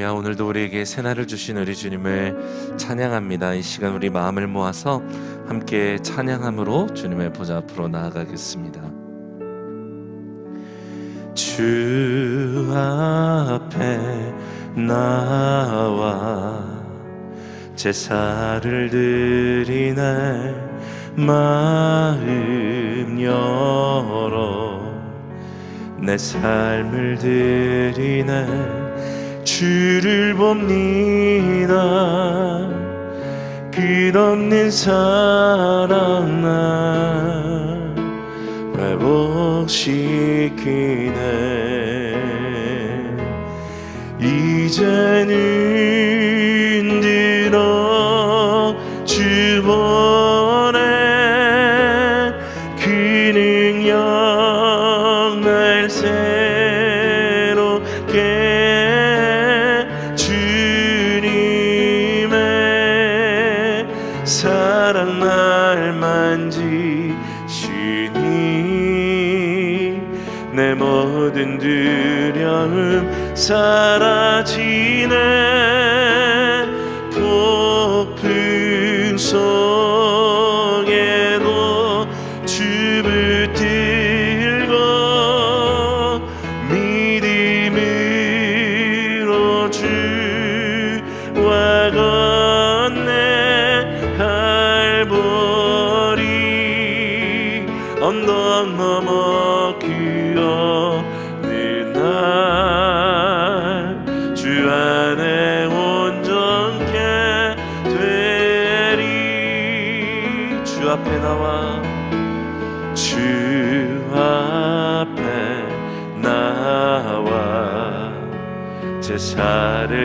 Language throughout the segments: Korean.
야 오늘도 우리에게 새날을 주신 우리 주님을 찬양합니다. 이 시간 우리 마음을 모아서 함께 찬양함으로 주님의 보좌 앞으로 나아가겠습니다. 주 앞에 나와 제사를 드리네 마음 열어 내 삶을 드리네 주를 봅니다. 끝없는 사랑 날 회복시키네 이제는 사라지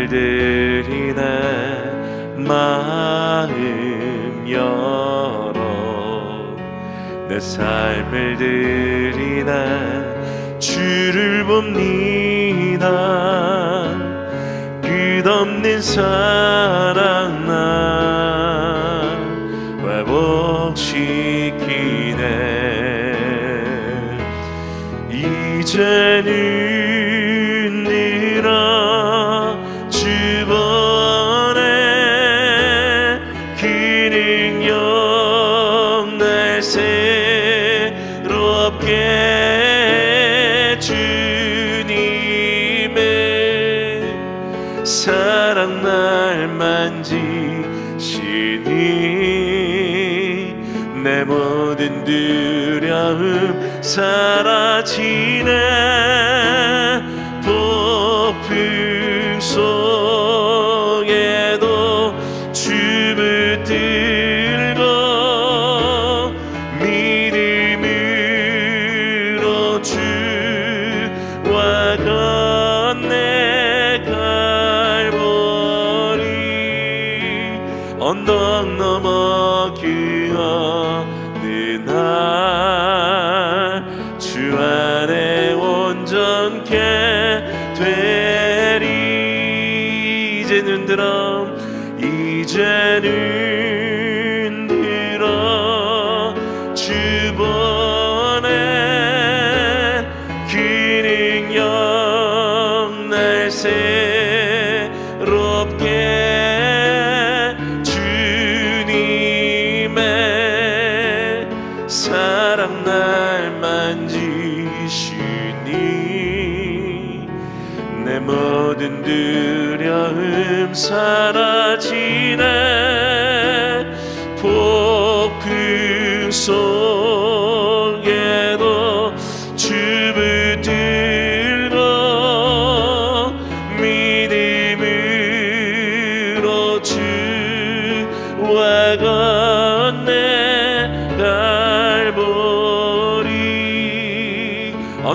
제사를 드리네 마음 열어. 내 삶을 드리네 주를 봅니다. 끝없는 사 두려움 사라지네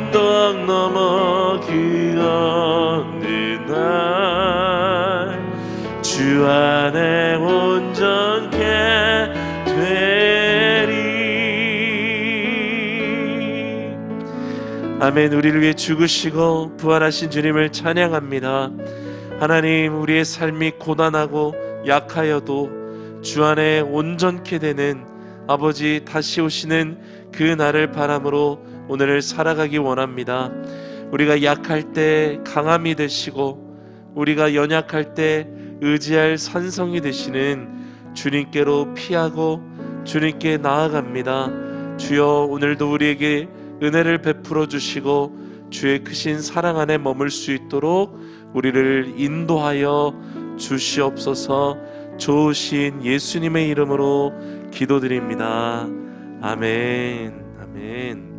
언덕 넘어 그 어느 날주 안에 온전케 되리. 아멘. 우리를 위해 죽으시고 부활하신 주님을 찬양합니다. 하나님 우리의 삶이 고단하고 약하여도 주 안에 온전케 되는 아버지 다시 오시는 그 날을 바람으로 오늘을 살아가기 원합니다. 우리가 약할 때 강함이 되시고 우리가 연약할 때 의지할 산성이 되시는 주님께로 피하고 주님께 나아갑니다. 주여 오늘도 우리에게 은혜를 베풀어 주시고 주의 크신 사랑 안에 머물 수 있도록 우리를 인도하여 주시옵소서 좋으신 예수님의 이름으로 기도드립니다. 아멘. 아멘.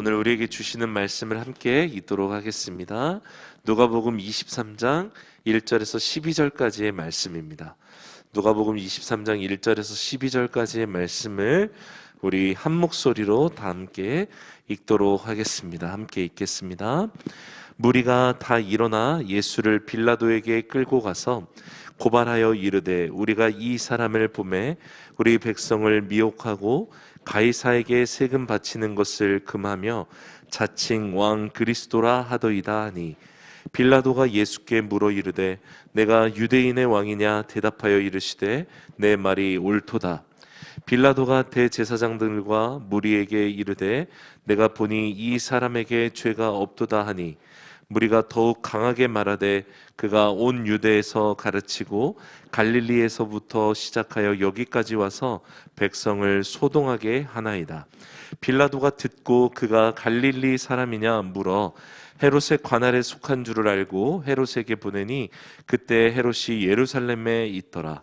오늘 우리에게 주시는 말씀을 함께 읽도록 하겠습니다. 누가복음 23장 1절에서 12절까지의 말씀입니다. 누가복음 23장 1절에서 12절까지의 말씀을 우리 한 목소리로 다 함께 읽도록 하겠습니다. 함께 읽겠습니다. 무리가 다 일어나 예수를 빌라도에게 끌고 가서 고발하여 이르되 우리가 이 사람을 보매 우리 백성을 미혹하고 가이사에게 세금 바치는 것을 금하며 자칭 왕 그리스도라 하더이다 하니 빌라도가 예수께 물어 이르되 내가 유대인의 왕이냐 대답하여 이르시되 내 말이 옳도다. 빌라도가 대제사장들과 무리에게 이르되 내가 보니 이 사람에게 죄가 없도다 하니 무리가 더욱 강하게 말하되 그가 온 유대에서 가르치고 갈릴리에서부터 시작하여 여기까지 와서 백성을 소동하게 하나이다. 빌라도가 듣고 그가 갈릴리 사람이냐 물어 헤롯의 관할에 속한 줄을 알고 헤롯에게 보내니 그때 헤롯이 예루살렘에 있더라.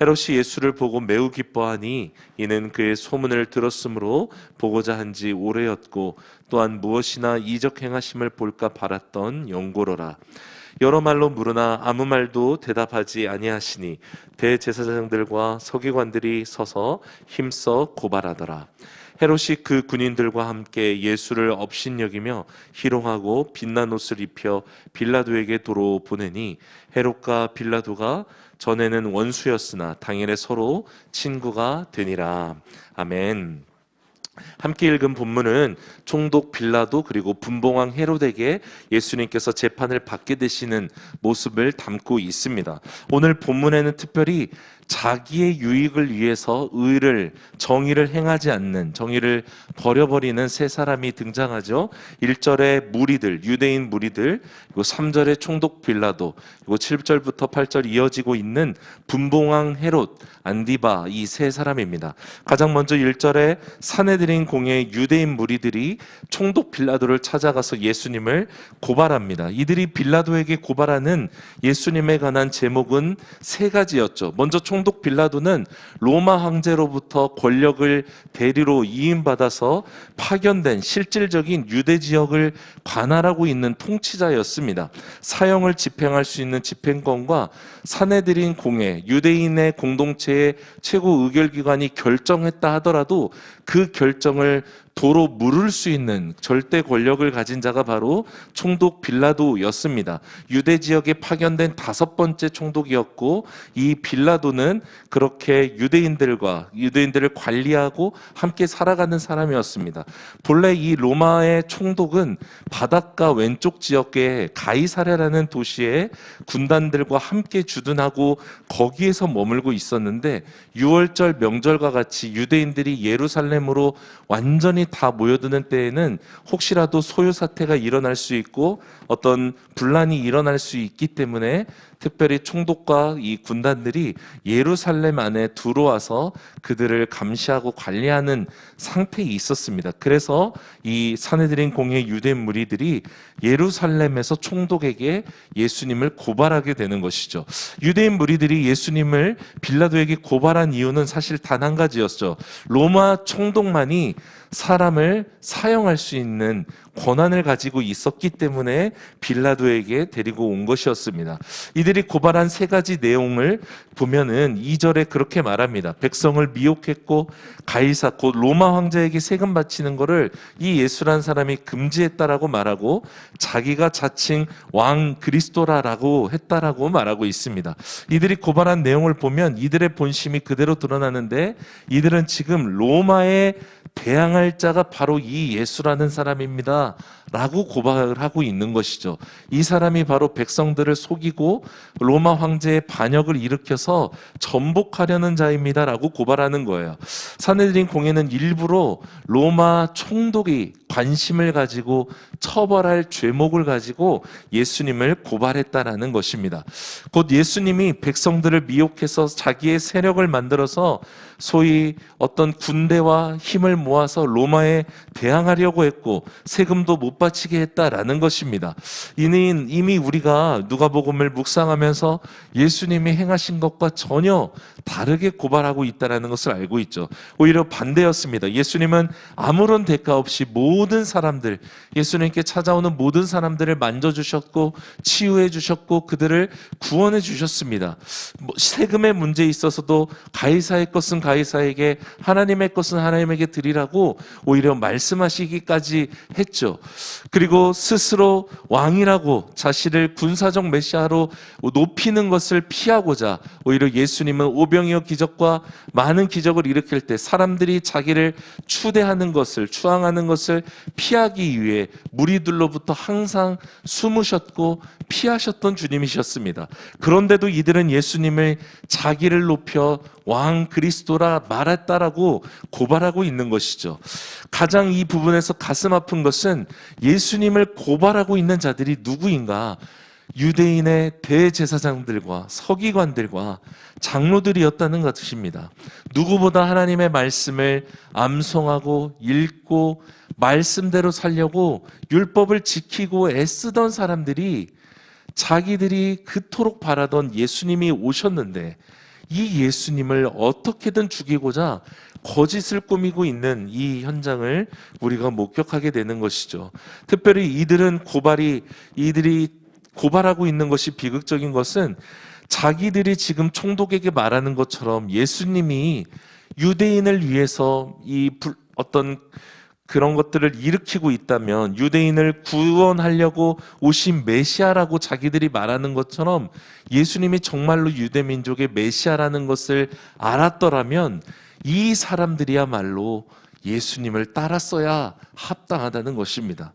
헤롯이 예수를 보고 매우 기뻐하니 이는 그의 소문을 들었으므로 보고자 한 지 오래였고 또한 무엇이나 이적 행하심을 볼까 바랐던 영고로라. 여러 말로 물으나 아무 말도 대답하지 아니하시니 대제사장들과 서기관들이 서서 힘써 고발하더라. 헤롯이 그 군인들과 함께 예수를 업신여기며 희롱하고 빛난 옷을 입혀 빌라도에게 도로 보내니 헤롯과 빌라도가 전에는 원수였으나 당일에 서로 친구가 되니라. 아멘. 함께 읽은 본문은 총독 빌라도 그리고 분봉왕 헤롯에게 예수님께서 재판을 받게 되시는 모습을 담고 있습니다. 오늘 본문에는 특별히 자기의 유익을 위해서 의를 정의를 행하지 않는 정의를 버려버리는 세 사람이 등장하죠. 1절에 무리들 유대인 무리들 그리고 3절에 총독 빌라도 그리고 7절부터 8절 이어지고 있는 분봉왕 헤롯 안디바 이 세 사람입니다. 가장 먼저 1절에 사내들인 공의 유대인 무리들이 총독 빌라도를 찾아가서 예수님을 고발합니다. 이들이 빌라도에게 고발하는 예수님에 관한 제목은 세 가지였죠. 먼저 총독 빌라도는 로마 황제로부터 권력을 대리로 이임받아서 파견된 실질적인 유대 지역을 관할하고 있는 통치자였습니다. 사형을 집행할 수 있는 집행권과 사내들인 공회, 유대인의 공동체의 최고 의결기관이 결정했다 하더라도 그 결정을 도로 물을 수 있는 절대 권력을 가진 자가 바로 총독 빌라도였습니다. 유대 지역에 파견된 다섯 번째 총독이었고 이 빌라도는 그렇게 유대인들과 유대인들을 관리하고 함께 살아가는 사람이었습니다. 본래 이 로마의 총독은 바닷가 왼쪽 지역에 가이사레라는 도시에 군단들과 함께 주둔하고 거기에서 머물고 있었는데 6월절 명절과 같이 유대인들이 예루살렘 으로 완전히 다 모여드는 때에는 혹시라도 소요 사태가 일어날 수 있고 어떤 분란이 일어날 수 있기 때문에 특별히 총독과 이 군단들이 예루살렘 안에 들어와서 그들을 감시하고 관리하는 상태에 있었습니다. 그래서 이 사내들인 공의 유대 무리들이 예루살렘에서 총독에게 예수님을 고발하게 되는 것이죠. 유대인 무리들이 예수님을 빌라도에게 고발한 이유는 사실 단 한 가지였죠. 로마 총독만이 사람을 사형할 수 있는 권한을 가지고 있었기 때문에 빌라도에게 데리고 온 것이었습니다. 이들이 고발한 세 가지 내용을 보면은 2절에 그렇게 말합니다. 백성을 미혹했고 가이사 곧 로마 황제에게 세금 바치는 것을 이 예수란 사람이 금지했다라고 말하고 자기가 자칭 왕 그리스도라라고 했다라고 말하고 있습니다. 이들이 고발한 내용을 보면 이들의 본심이 그대로 드러나는데 이들은 지금 로마에 대항할 자가 바로 이 예수라는 사람입니다. 라고 고발을 하고 있는 것이죠. 이 사람이 바로 백성들을 속이고 로마 황제의 반역을 일으켜서 전복하려는 자입니다. 라고 고발하는 거예요. 사내들인 공회는 일부러 로마 총독이 관심을 가지고 처벌할 죄목을 가지고 예수님을 고발했다라는 것입니다. 곧 예수님이 백성들을 미혹해서 자기의 세력을 만들어서 소위 어떤 군대와 힘을 모아서 로마에 대항하려고 했고 세금도 못 바치게 했다라는 것입니다. 이는 이미 우리가 누가복음을 묵상하면서 예수님이 행하신 것과 전혀 다르게 고발하고 있다라는 것을 알고 있죠. 오히려 반대였습니다. 예수님은 아무런 대가 없이 모든 사람들, 예수님 께 찾아오는 모든 사람들을 만져주셨고 치유해 주셨고 그들을 구원해 주셨습니다. 뭐 세금의 문제에 있어서도 가이사의 것은 가이사에게 하나님의 것은 하나님에게 드리라고 오히려 말씀하시기까지 했죠. 그리고 스스로 왕이라고 자신을 군사적 메시아로 높이는 것을 피하고자 오히려 예수님은 오병이어 기적과 많은 기적을 일으킬 때 사람들이 자기를 추대하는 것을 추앙하는 것을 피하기 위해 무 리들로부터 항상 숨으셨고 피하셨던 주님이셨습니다. 그런데도 이들은 예수님을 자기를 높여 왕 그리스도라 말했다라고 고발하고 있는 것이죠. 가장 이 부분에서 가슴 아픈 것은 예수님을 고발하고 있는 자들이 누구인가? 유대인의 대제사장들과 서기관들과 장로들이었다는 것입니다. 누구보다 하나님의 말씀을 암송하고 읽고 말씀대로 살려고 율법을 지키고 애쓰던 사람들이 자기들이 그토록 바라던 예수님이 오셨는데 이 예수님을 어떻게든 죽이고자 거짓을 꾸미고 있는 이 현장을 우리가 목격하게 되는 것이죠. 특별히 이들은 고발이 이들이 고발하고 있는 것이 비극적인 것은 자기들이 지금 총독에게 말하는 것처럼 예수님이 유대인을 위해서 이 불- 어떤 그런 것들을 일으키고 있다면 유대인을 구원하려고 오신 메시아라고 자기들이 말하는 것처럼 예수님이 정말로 유대 민족의 메시아라는 것을 알았더라면 이 사람들이야말로 예수님을 따랐어야 합당하다는 것입니다.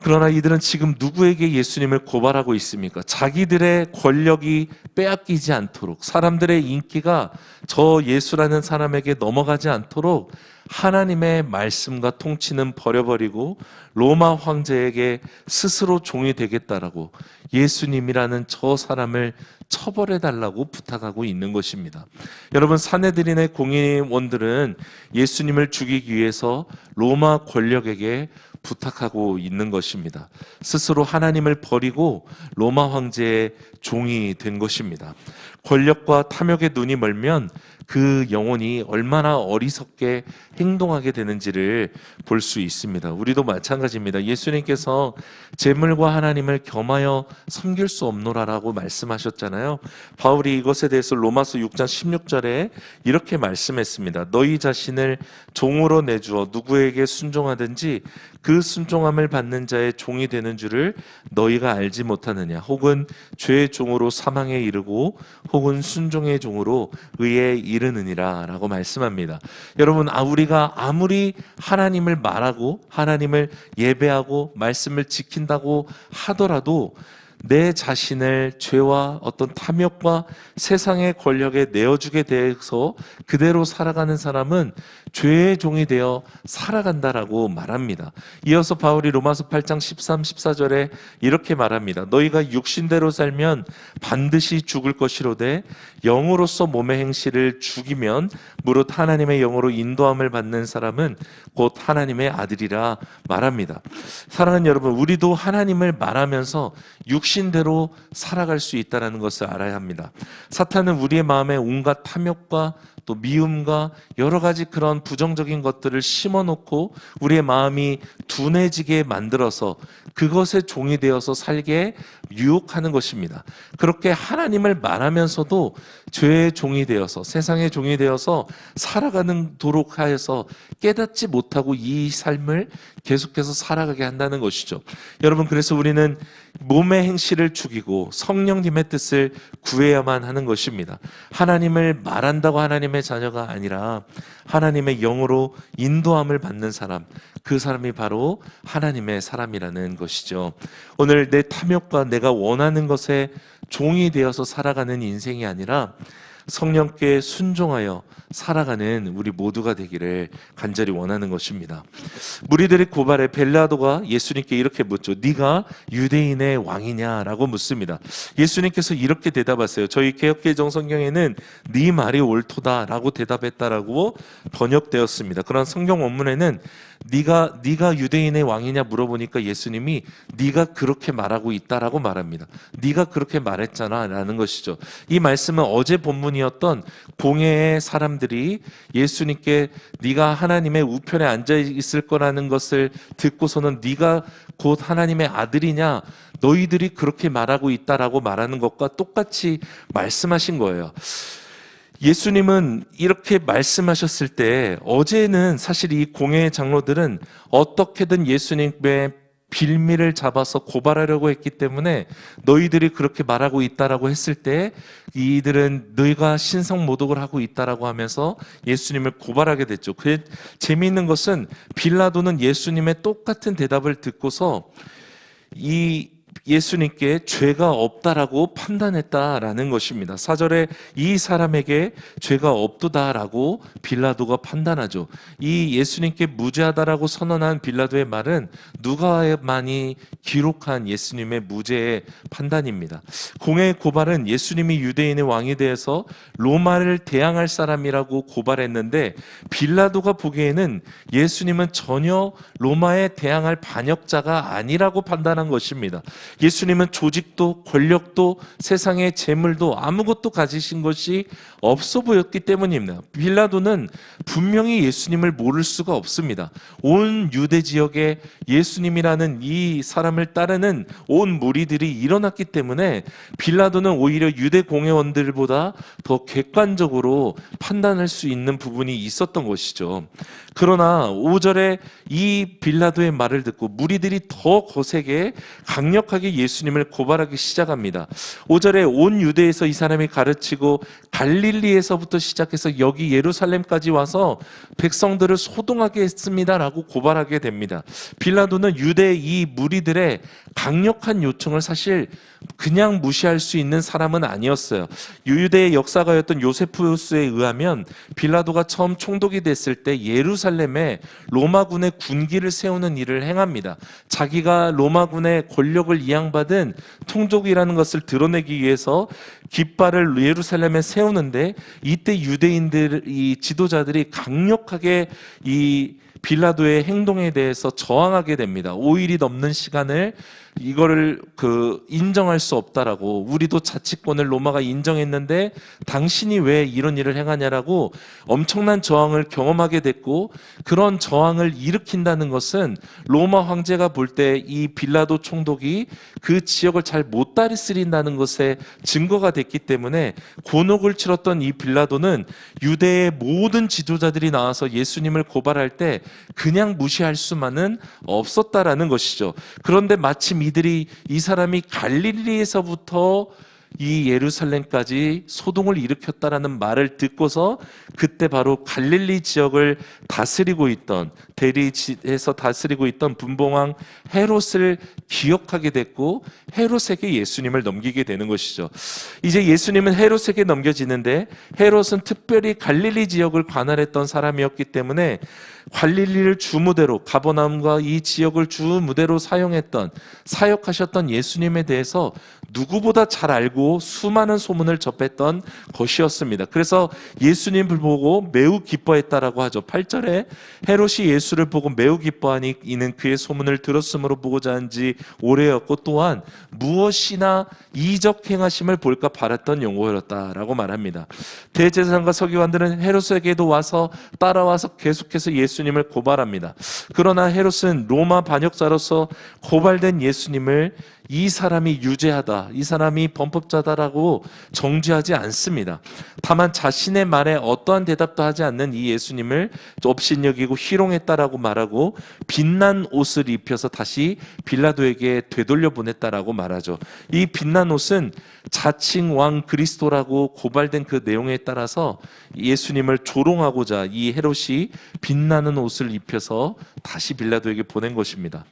그러나 이들은 지금 누구에게 예수님을 고발하고 있습니까? 자기들의 권력이 빼앗기지 않도록 사람들의 인기가 저 예수라는 사람에게 넘어가지 않도록 하나님의 말씀과 통치는 버려버리고 로마 황제에게 스스로 종이 되겠다라고 예수님이라는 저 사람을 처벌해 달라고 부탁하고 있는 것입니다. 여러분 사내들인의 공의원들은 예수님을 죽이기 위해서 로마 권력에게 부탁하고 있는 것입니다. 스스로 하나님을 버리고 로마 황제의 종이 된 것입니다. 권력과 탐욕의 눈이 멀면 그 영혼이 얼마나 어리석게 행동하게 되는지를 볼 수 있습니다. 우리도 마찬가지입니다. 예수님께서 재물과 하나님을 겸하여 섬길 수 없노라라고 말씀하셨잖아요. 바울이 이것에 대해서 로마서 6장 16절에 이렇게 말씀했습니다. 너희 자신을 종으로 내주어 누구에게 순종하든지 그 순종함을 받는 자의 종이 되는 줄을 너희가 알지 못하느냐 혹은 죄의 종으로 사망에 이르고 혹은 순종의 종으로 의에 이르느니라 라고 말씀합니다. 여러분 아 우리가 아무리 하나님을 말하고 하나님을 예배하고 말씀을 지킨다고 하더라도 내 자신을 죄와 어떤 탐욕과 세상의 권력에 내어주게 돼서 그대로 살아가는 사람은 죄의 종이 되어 살아간다라고 말합니다. 이어서 바울이 로마서 8장 13, 14절에 이렇게 말합니다. 너희가 육신대로 살면 반드시 죽을 것이로되 영으로서 몸의 행실을 죽이면 무릇 하나님의 영으로 인도함을 받는 사람은 곧 하나님의 아들이라 말합니다. 사랑하는 여러분, 우리도 하나님을 말하면서 육신대로 살아갈 수 있다는 것을 알아야 합니다. 사탄은 우리의 마음에 온갖 탐욕과 또 미움과 여러 가지 그런 부정적인 것들을 심어놓고 우리의 마음이 둔해지게 만들어서 그것에 종이 되어서 살게 유혹하는 것입니다. 그렇게 하나님을 말하면서도 죄의 종이 되어서 세상의 종이 되어서 살아가는 도록 하여서 깨닫지 못하고 이 삶을 계속해서 살아가게 한다는 것이죠. 여러분 그래서 우리는 몸의 행실을 죽이고 성령님의 뜻을 구해야만 하는 것입니다. 하나님을 말한다고 하나님의 자녀가 아니라 하나님의 영으로 인도함을 받는 사람, 그 사람이 바로 하나님의 사람이라는 것이죠. 오늘 내 탐욕과 내가 원하는 것에 종이 되어서 살아가는 인생이 아니라 성령께 순종하여 살아가는 우리 모두가 되기를 간절히 원하는 것입니다. 무리들의 고발에 벨라도가 예수님께 이렇게 묻죠. 네가 유대인의 왕이냐라고 묻습니다. 예수님께서 이렇게 대답하세요. 저희 개혁개정 성경에는 네 말이 옳도다라고 대답했다라고 번역되었습니다. 그런 성경 원문에는 네가 네가 유대인의 왕이냐 물어보니까 예수님이 네가 그렇게 말하고 있다라고 말합니다. 네가 그렇게 말했잖아라는 것이죠. 이 말씀은 어제 본문이었던 공회의 사람들이 예수님께 네가 하나님의 우편에 앉아 있을 거라는 것을 듣고서는 네가 곧 하나님의 아들이냐 너희들이 그렇게 말하고 있다라고 말하는 것과 똑같이 말씀하신 거예요. 예수님은 이렇게 말씀하셨을 때 어제는 사실 이 공회의 장로들은 어떻게든 예수님의 빌미를 잡아서 고발하려고 했기 때문에 너희들이 그렇게 말하고 있다라고 했을 때 이들은 너희가 신성 모독을 하고 있다라고 하면서 예수님을 고발하게 됐죠. 그 재미있는 것은 빌라도는 예수님의 똑같은 대답을 듣고서 이 예수님께 죄가 없다라고 판단했다라는 것입니다. 사절에 이 사람에게 죄가 없도다라고 빌라도가 판단하죠. 이 예수님께 무죄하다라고 선언한 빌라도의 말은 누가만이 기록한 예수님의 무죄의 판단입니다. 공의 고발은 예수님이 유대인의 왕에 대해서 로마를 대항할 사람이라고 고발했는데 빌라도가 보기에는 예수님은 전혀 로마에 대항할 반역자가 아니라고 판단한 것입니다. 예수님은 조직도 권력도 세상의 재물도 아무것도 가지신 것이 없어 보였기 때문입니다. 빌라도는 분명히 예수님을 모를 수가 없습니다. 온 유대 지역에 예수님이라는 이 사람을 따르는 온 무리들이 일어났기 때문에 빌라도는 오히려 유대 공회원들보다 더 객관적으로 판단할 수 있는 부분이 있었던 것이죠. 그러나 5절에 이 빌라도의 말을 듣고 무리들이 더 거세게 강력하게 예수님을 고발하기 시작합니다. 5절에 온 유대에서 이 사람이 가르치고 갈릴리에서부터 시작해서 여기 예루살렘까지 와서 백성들을 소동하게 했습니다라고 고발하게 됩니다. 빌라도는 유대 이 무리들의 강력한 요청을 사실 그냥 무시할 수 있는 사람은 아니었어요. 유대의 역사가였던 요세푸스에 의하면 빌라도가 처음 총독이 됐을 때 예루살렘에 로마군의 군기를 세우는 일을 행합니다. 자기가 로마군의 권력을 이양받은 통족이라는 것을 드러내기 위해서 깃발을 예루살렘에 세우는데 이때 유대인들 이 지도자들이 강력하게 이 빌라도의 행동에 대해서 저항하게 됩니다. 5일이 넘는 시간을 이거를 그 인정할 수 없다라고 우리도 자치권을 로마가 인정했는데 당신이 왜 이런 일을 행하냐라고 엄청난 저항을 경험하게 됐고 그런 저항을 일으킨다는 것은 로마 황제가 볼 때 이 빌라도 총독이 그 지역을 잘 못 다스린다는 것에 증거가 됐기 때문에 곤혹을 치렀던 이 빌라도는 유대의 모든 지도자들이 나와서 예수님을 고발할 때 그냥 무시할 수만은 없었다라는 것이죠. 그런데 마침 이들이 이 사람이 갈릴리에서부터 이 예루살렘까지 소동을 일으켰다라는 말을 듣고서 그때 바로 갈릴리 지역을 다스리고 있던 대리지에서 다스리고 있던 분봉왕 헤롯을 기억하게 됐고 헤롯에게 예수님을 넘기게 되는 것이죠. 이제 예수님은 헤롯에게 넘겨지는데 헤롯은 특별히 갈릴리 지역을 관할했던 사람이었기 때문에 갈릴리를 주무대로 가버나움과 이 지역을 주무대로 사용했던 사역하셨던 예수님에 대해서 누구보다 잘 알고 수많은 소문을 접했던 것이었습니다. 그래서 예수님을 보고 매우 기뻐했다라고 하죠. 8절에 헤롯이 예수를 보고 매우 기뻐하니 이는 그의 소문을 들었으므로 보고자 한지 오래였고 또한 무엇이나 이적 행하심을 볼까 바랐던 영호였다라고 말합니다. 대제사장과 서기관들은 헤롯에게도 와서 따라와서 계속해서 예수님 을 고발합니다. 그러나 헤롯은 로마 반역자로서 고발된 예수님을 이 사람이 유죄하다, 이 사람이 범법자다라고 정죄하지 않습니다. 다만 자신의 말에 어떠한 대답도 하지 않는 이 예수님을 업신여기고 희롱했다라고 말하고 빛난 옷을 입혀서 다시 빌라도에게 되돌려 보냈다라고 말하죠. 이 빛난 옷은 자칭 왕 그리스도라고 고발된 그 내용에 따라서 예수님을 조롱하고자 이 헤롯이 빛나는 옷을 입혀서 다시 빌라도에게 보낸 것입니다.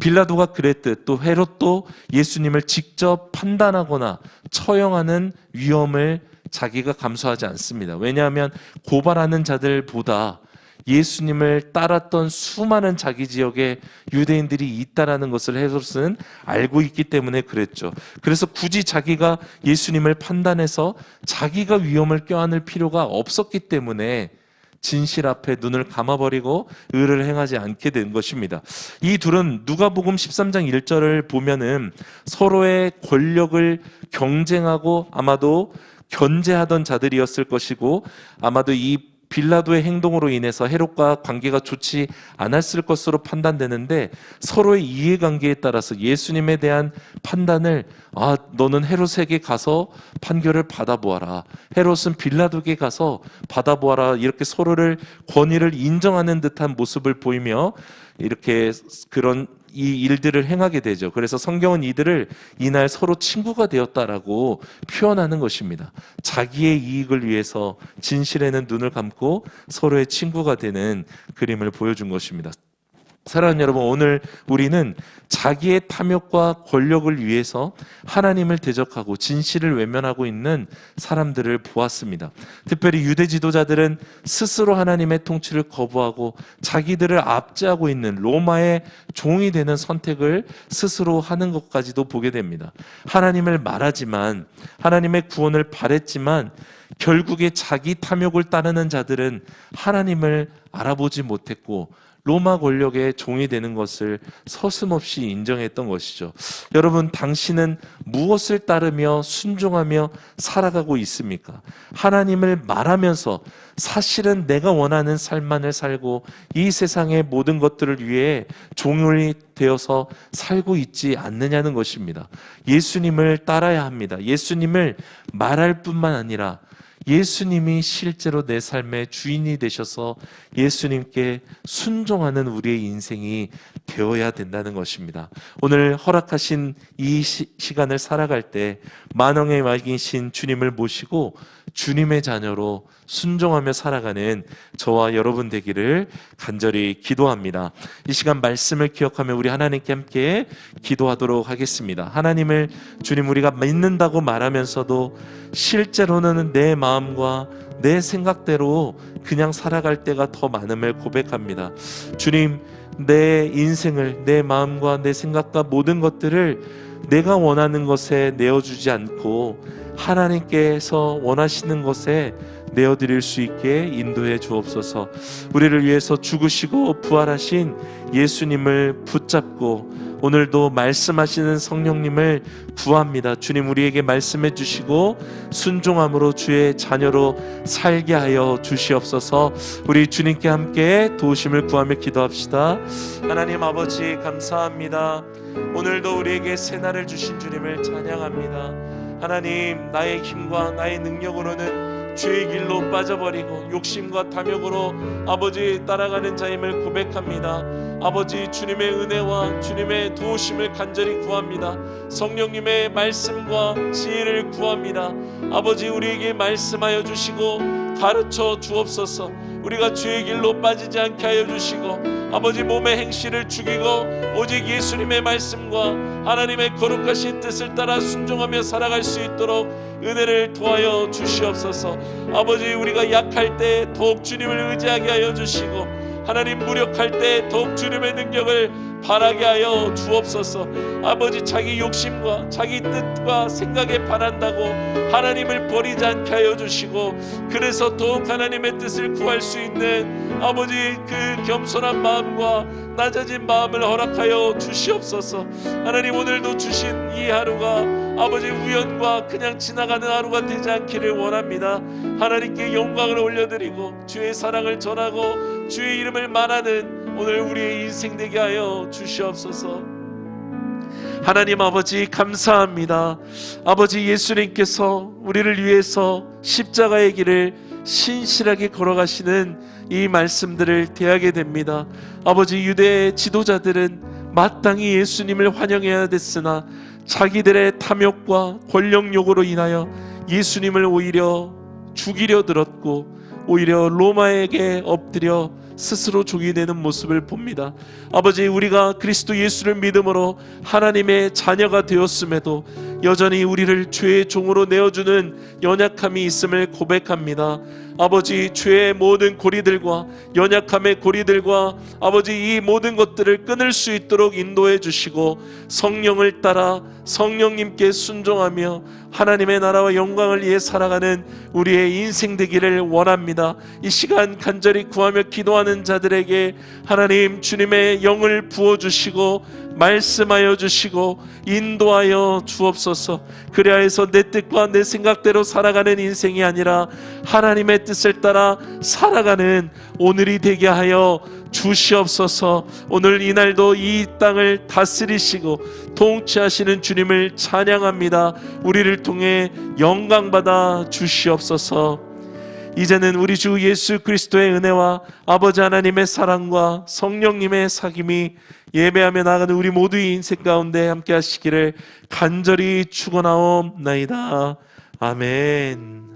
빌라도가 그랬듯 또 헤롯도 예수님을 직접 판단하거나 처형하는 위험을 자기가 감수하지 않습니다. 왜냐하면 고발하는 자들보다 예수님을 따랐던 수많은 자기 지역에 유대인들이 있다라는 것을 헤롯은 알고 있기 때문에 그랬죠. 그래서 굳이 자기가 예수님을 판단해서 자기가 위험을 껴안을 필요가 없었기 때문에 진실 앞에 눈을 감아버리고 의를 행하지 않게 된 것입니다. 이 둘은 누가복음 13장 1절을 보면은 서로의 권력을 경쟁하고 아마도 견제하던 자들이었을 것이고 아마도 이 빌라도의 행동으로 인해서 헤롯과 관계가 좋지 않았을 것으로 판단되는데 서로의 이해관계에 따라서 예수님에 대한 판단을 아 너는 헤롯에게 가서 판결을 받아보아라. 헤롯은 빌라도에게 가서 받아보아라. 이렇게 서로를 권위를 인정하는 듯한 모습을 보이며 이렇게 그런 이 일들을 행하게 되죠. 그래서 성경은 이들을 이날 서로 친구가 되었다라고 표현하는 것입니다. 자기의 이익을 위해서 진실에는 눈을 감고 서로의 친구가 되는 그림을 보여준 것입니다. 사랑하는 여러분, 오늘 우리는 자기의 탐욕과 권력을 위해서 하나님을 대적하고 진실을 외면하고 있는 사람들을 보았습니다. 특별히 유대 지도자들은 스스로 하나님의 통치를 거부하고 자기들을 압제하고 있는 로마의 종이 되는 선택을 스스로 하는 것까지도 보게 됩니다. 하나님을 말하지만 하나님의 구원을 바랬지만 결국에 자기 탐욕을 따르는 자들은 하나님을 알아보지 못했고 로마 권력의 종이 되는 것을 서슴없이 인정했던 것이죠. 여러분, 당신은 무엇을 따르며 순종하며 살아가고 있습니까? 하나님을 말하면서 사실은 내가 원하는 삶만을 살고 이 세상의 모든 것들을 위해 종이 되어서 살고 있지 않느냐는 것입니다. 예수님을 따라야 합니다. 예수님을 말할 뿐만 아니라 예수님이 실제로 내 삶의 주인이 되셔서 예수님께 순종하는 우리의 인생이 되어야 된다는 것입니다. 오늘 허락하신 이 시, 간을 살아갈 때 만왕의 왕이신 주님을 모시고 주님의 자녀로 순종하며 살아가는 저와 여러분 되기를 간절히 기도합니다. 이 시간 말씀을 기억하며 우리 하나님께 함께 기도하도록 하겠습니다. 하나님을 주님 우리가 믿는다고 말하면서도 실제로는 내 마음과 내 생각대로 그냥 살아갈 때가 더 많음을 고백합니다. 주님, 내 인생을 내 마음과 내 생각과 모든 것들을 내가 원하는 것에 내어주지 않고 하나님께서 원하시는 것에 내어드릴 수 있게 인도해 주옵소서. 우리를 위해서 죽으시고 부활하신 예수님을 붙잡고 오늘도 말씀하시는 성령님을 구합니다. 주님 우리에게 말씀해 주시고 순종함으로 주의 자녀로 살게 하여 주시옵소서. 우리 주님께 함께 도우심을 구하며 기도합시다. 하나님 아버지 감사합니다. 오늘도 우리에게 새날을 주신 주님을 찬양합니다. 하나님 나의 힘과 나의 능력으로는 죄의 길로 빠져버리고 욕심과 탐욕으로 아버지 따라가는 자임을 고백합니다. 아버지 주님의 은혜와 주님의 도우심을 간절히 구합니다. 성령님의 말씀과 지혜를 구합니다. 아버지 우리에게 말씀하여 주시고 가르쳐 주옵소서. 우리가 죄의 길로 빠지지 않게 하여 주시고 아버지 몸의 행실을 죽이고 오직 예수님의 말씀과 하나님의 거룩하신 뜻을 따라 순종하며 살아갈 수 있도록 은혜를 도하여 주시옵소서. 아버지 우리가 약할 때 더욱 주님을 의지하게 하여 주시고 하나님 무력할 때 더욱 주님의 능력을 바라게 하여 주옵소서. 아버지 자기 욕심과 자기 뜻과 생각에 반한다고 하나님을 버리지 않게 하여 주시고 그래서 더욱 하나님의 뜻을 구할 수 있는 아버지 그 겸손한 마음과 낮아진 마음을 허락하여 주시옵소서. 하나님 오늘도 주신 이 하루가 아버지 우연과 그냥 지나가는 하루가 되지 않기를 원합니다. 하나님께 영광을 올려드리고 주의 사랑을 전하고 주의 이름 을 말하는 오늘 우리의 인생 되게 하여 주시옵소서. 하나님 아버지 감사합니다. 아버지 예수님께서 우리를 위해서 십자가의 길을 신실하게 걸어가시는 이 말씀들을 대하게 됩니다. 아버지 유대 지도자들은 마땅히 예수님을 환영해야 됐으나 자기들의 탐욕과 권력욕으로 인하여 예수님을 오히려 죽이려 들었고 오히려 로마에게 엎드려 스스로 종이 되는 모습을 봅니다. 아버지 우리가 그리스도 예수를 믿음으로 하나님의 자녀가 되었음에도 여전히 우리를 죄의 종으로 내어주는 연약함이 있음을 고백합니다. 아버지 죄의 모든 고리들과 연약함의 고리들과 아버지 이 모든 것들을 끊을 수 있도록 인도해 주시고 성령을 따라 성령님께 순종하며 하나님의 나라와 영광을 위해 살아가는 우리의 인생 되기를 원합니다. 이 시간 간절히 구하며 기도하는 자들에게 하나님 주님의 영을 부어 주시고 말씀하여 주시고 인도하여 주옵소서. 그래야 해서 내 뜻과 내 생각대로 살아가는 인생이 아니라 하나님의 뜻을 따라 살아가는 오늘이 되게 하여 주시옵소서. 오늘 이날도 이 땅을 다스리시고 통치하시는 주님을 찬양합니다. 우리를 통해 영광 받아 주시옵소서. 이제는 우리 주 예수 그리스도의 은혜와 아버지 하나님의 사랑과 성령님의 사귐이 예배하며 나가는 우리 모두의 인생 가운데 함께 하시기를 간절히 축원하옵나이다. 아멘.